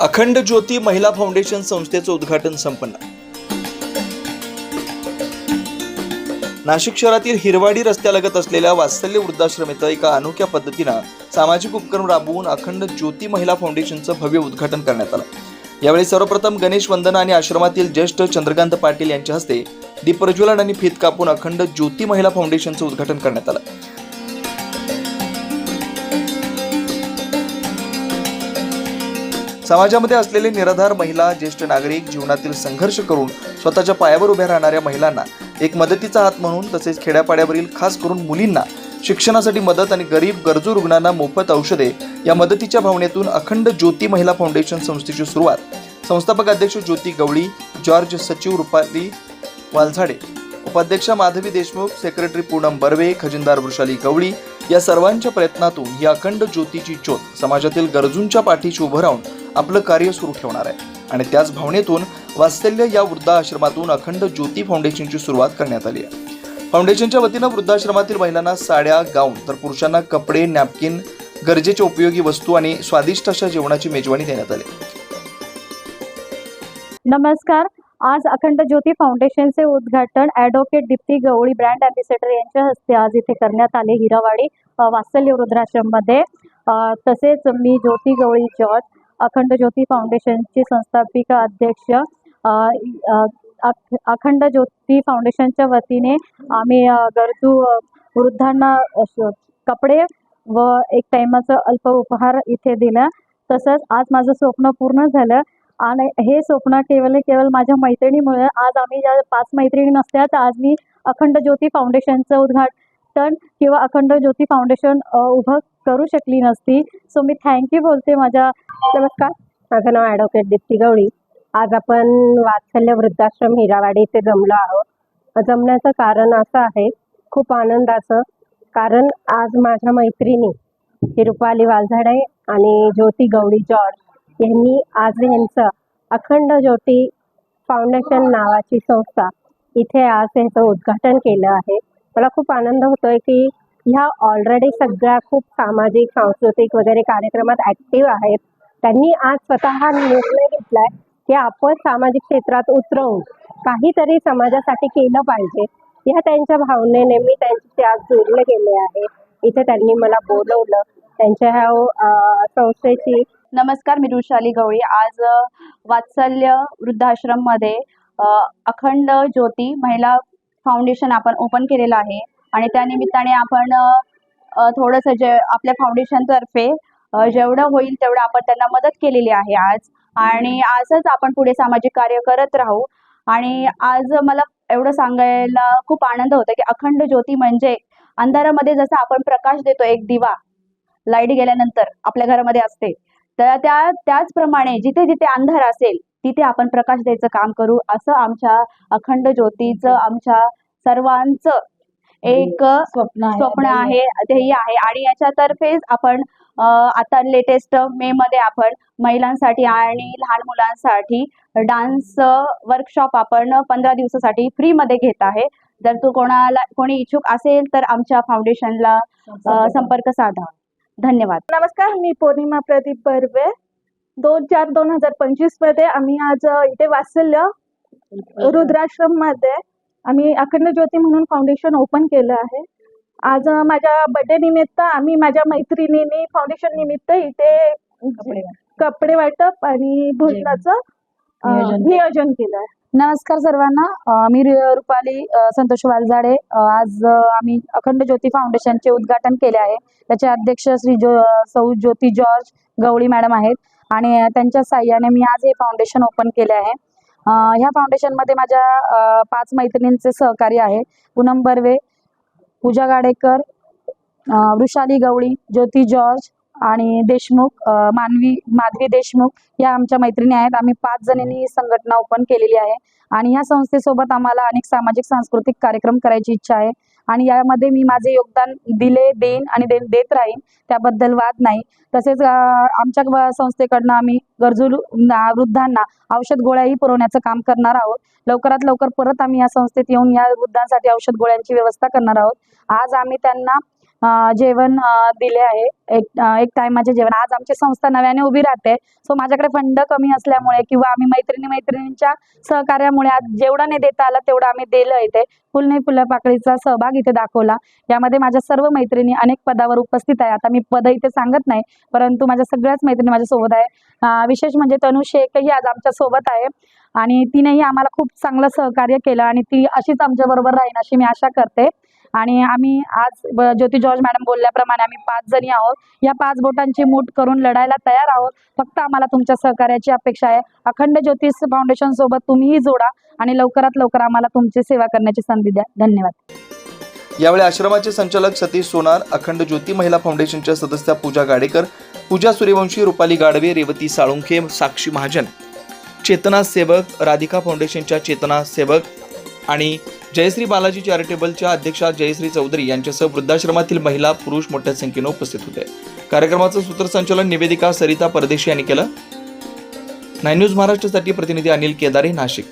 अखंड ज्योती महिला फाउंडेशन संस्थेचं उद्घाटन संपन्न. नाशिक शहरातील हिरवाडी रस्त्यालगत असलेल्या वात्सल्य वृद्धाश्रम इथं एका अनोख्या पद्धतीनं सामाजिक उपक्रम राबवून अखंड ज्योती महिला फाउंडेशनचं भव्य उद्घाटन करण्यात आलं. यावेळी सर्वप्रथम गणेश वंदना आणि आश्रमातील ज्येष्ठ चंद्रकांत पाटील यांच्या हस्ते दीपप्रज्वलन आणि फीत कापून अखंड ज्योती महिला फाउंडेशनचं उद्घाटन करण्यात आलं. समाजामध्ये असलेले निराधार महिला ज्येष्ठ नागरिक जीवनातील संघर्ष करून स्वतःच्या पायावर उभ्या राहणाऱ्या महिलांना एक मदतीचा हात म्हणून तसेच खेड्यापाड्यावरील खास करून मुलींना शिक्षणासाठी मदत आणि गरीब गरजू रुग्णांना मोफत औषधे या मदतीच्या भावनेतून अखंड ज्योती महिला फाउंडेशन संस्थेची सुरुवात. संस्थापक अध्यक्ष ज्योती गवळी जॉर्ज सचिव रुपाली वालझाडे उपाध्यक्षा माधवी देशमुख सेक्रेटरी पूनम बर्वे खजिनदार वृषाली गवळी या सर्वांच्या प्रयत्नातून ही अखंड ज्योतीची ज्योत समाजातील गरजूंच्या पाठीशी उभं राहून आपलं कार्य सुरू ठेवणार आहे. आणि त्याच भावनेतून वात्सल्य या वृद्धाश्रमातून अखंड ज्योती फाउंडेशनची सुरुवात करण्यात आली आहे. फाउंडेशनच्या वतीनं वृद्धाश्रमातील महिलांना साड्या गाऊन तर पुरुषांना कपडे नॅपकिन गरजेच्या उपयोगी वस्तू आणि स्वादिष्ट अशा जेवणाची मेजवानी देण्यात आली. नमस्कार. आज अखंड ज्योती फाउंडेशनचे उद्घाटन advocate Deepti Gawali brand ambassador यांच्या हस्ते आज इथे करण्यात आले हिरावाडी वात्सल्य वृद्धाश्रममध्ये. तसेच मी ज्योती गवळी जॉर्ज अखंड ज्योती फाउंडेशनची संस्थापिका अध्यक्ष अख- अखंड ज्योती फाउंडेशनच्या वतीने आम्ही गरजू वृद्धांना कपडे व एक टायमाचा अल्प उपहार इथे दिला. तसंच आज माझं स्वप्न पूर्ण झालं आणि हे स्वप्न केवळ केवळ माझ्या मैत्रिणीमुळे. आज आम्ही ज्या पाच मैत्रिणी नसत्या तर आज मी अखंड ज्योती फाउंडेशनचं उद्घाटन किंवा अखंड ज्योती फाउंडेशन उभं करू शकली नसती. सो मी थँक्यू बोलते माझ्या. नमस्कार. माझं नाव ॲडव्होकेट दीप्ती गवळी. आज आपण वात्सल्य वृद्धाश्रम हिरावाडी इथे जमलो आहोत. जमण्याचं कारण असं आहे खूप आनंदाचं. कारण आज माझ्या मैत्रिणी ही रुपाली वालझाडे आणि ज्योती गवळी जॉर्ज यांनी आज यांचं अखंड ज्योती फाउंडेशन नावाची संस्था इथे आज याचं उद्घाटन केलं आहे. मला खूप आनंद होतोय की ह्या ऑलरेडी सगळ्या खूप सामाजिक सांस्कृतिक वगैरे कार्यक्रमात ॲक्टिव्ह आहेत. त्यांनी आज स्वतः निर्णय घेतलाय की आपण सामाजिक क्षेत्रात उतरवून काहीतरी समाजासाठी केलं पाहिजे. या त्यांच्या भावनेने मी त्यांच्याशी आज जोडले गेले आहे. इथे त्यांनी मला बोलवलं. त्यांच्या ह्या संस्थेची नमस्कार मी रुशाली गवळी. आज वात्सल्य वृद्धाश्रममध्ये अखंड ज्योती महिला फाउंडेशन आपण ओपन केलेलं आहे. आणि त्या निमित्ताने आपण थोडस थोडंसं जे आपल्या फाउंडेशनतर्फे तर्फे जेवढं होईल तेवढं आपण त्यांना मदत केलेली आहे आज. आणि आजच आपण पुढे सामाजिक कार्य करत राहू. आणि आज मला एवढं सांगायला खूप आनंद होतो की अखंड ज्योती म्हणजे अंधारामध्ये जसं आपण प्रकाश देतो एक दिवा लाइट गेल्यानंतर आपल्या घरामध्ये असते. तर त्या त्याचप्रमाणे जिथे जिथे अंधार असेल तिथे आपण प्रकाश द्यायचं काम करू. असं आमच्या अखंड ज्योतीचं आमच्या सर्वांचं एक स्वप्न स्वप्न आहे ध्येय आहे. आणि याच्यातर्फेच आपण अ, आता लेटेस्ट मे मध्ये आपण महिलांसाठी आणि लहान मुलांसाठी डान्स वर्कशॉप आपण पंधरा दिवसासाठी फ्री मध्ये घेत आहे. जर तू कोणाला कोणी इच्छुक असेल तर आमच्या फाउंडेशनला संपर्क साधा. धन्यवाद. नमस्कार मी पौर्णिमा प्रदीप बर्वे. दोन चार दोन हजार पंचवीसमध्ये आम्ही आज इथे वात्सल्य रुद्राश्रममध्ये आम्ही अखंड ज्योती म्हणून फाउंडेशन ओपन केलं आहे. आज माझ्या बर्थडे निमित्त आम्ही माझ्या मैत्रिणींनी फाउंडेशन निमित्त इथे कपडे वाटप. आणि भोजनाचं नियोजन. केलं. आहे. नमस्कार सर्वांना. मी रुपाली संतोष वालझाडे. अ, आज आम्ही अखंड ज्योती फाउंडेशनचे उद्घाटन केले आहे. त्याचे अध्यक्ष श्री जो सौ ज्योती जॉर्ज गवळी मॅडम आहेत. आणि त्यांच्या साह्याने मी आज हे फाउंडेशन ओपन केले आहे. ह्या फाउंडेशनमध्ये माझ्या पाच मैत्रिणींचे सहकारी आहे. पूनम बर्वे पूजा गाडेकर वृषाली गवळी ज्योती जॉर्ज आणि देशमुख मानवी माधवी देशमुख या आमच्या मैत्रिणी आहेत. आम्ही पाच जणींनी ही संघटना ओपन केलेली आहे. आणि ह्या संस्थेसोबत आम्हाला अनेक सामाजिक सांस्कृतिक कार्यक्रम करायची इच्छा आहे. आणि यामध्ये मी माझे योगदान दिले देईन आणि दे देत राहीन. त्याबद्दल वाद नाही. तसेच आमच्या संस्थेकडनं आम्ही गरजू वृद्धांना औषध गोळ्याही पुरवण्याचं काम करणार आहोत. लवकरात लवकर परत आम्ही या संस्थेत येऊन या वृद्धांसाठी औषध गोळ्यांची व्यवस्था करणार आहोत. आज आम्ही त्यांना जेवण दिले आहे. एक एक टायमाचे जेवण. आज आमची संस्था नव्याने उभी राहते. सो माझ्याकडे फंड कमी असल्यामुळे किंवा आम्ही मैत्रिणी मैत्रिणींच्या सहकार्यामुळे आज जेवढं नाही देता आलं तेवढं आम्ही दिलं इथे. फुल नाही फुलं पाकळीचा सहभाग इथे दाखवला. यामध्ये माझ्या सर्व मैत्रिणी अनेक पदावर उपस्थित आहे. आता मी पद इथे सांगत नाही परंतु माझ्या सगळ्याच मैत्रिणी माझ्यासोबत आहे. विशेष म्हणजे तनु शेखही आज आमच्यासोबत आहे. आणि तिनेही आम्हाला खूप चांगलं सहकार्य केलं आणि ती अशीच आमच्या बरोबर राहील अशी मी आशा करते. आणि आम्ही आज ज्योती जॉर्ज मॅडम बोलल्याप्रमाणे आम्ही पाच जणी आहोत. या पाच बोटांची मूठ करून लढायला तयार आहोत. फक्त आम्हाला तुमच्या सहकार्याची अपेक्षा आहे. अखंड ज्योतिष फाउंडेशन सोबत तुम्हीही जोडा आणि लवकरात लवकर आम्हाला तुमची सेवा करण्याची संधी द्या. धन्यवाद. यावेळी आश्रमाचे संचालक सतीश सोनार अखंड ज्योती महिला फाउंडेशनच्या सदस्या पूजा गाडेकर पूजा सूर्यवंशी रुपाली गाडवे रेवती साळुंखे साक्षी महाजन चेतना सेवक राधिका फाउंडेशनच्या चेतना सेवक आणि जयश्री बालाजी चॅरिटेबलच्या अध्यक्षा जयश्री चौधरी यांच्यासह वृद्धाश्रमातील महिला पुरुष मोठ्या संख्येनं उपस्थित होते. कार्यक्रमाचं सूत्रसंचालन निवेदिका सरिता परदेशी यांनी केलं. नाईन न्यूज महाराष्ट्रासाठी प्रतिनिधी अनिल केदारे नाशिक.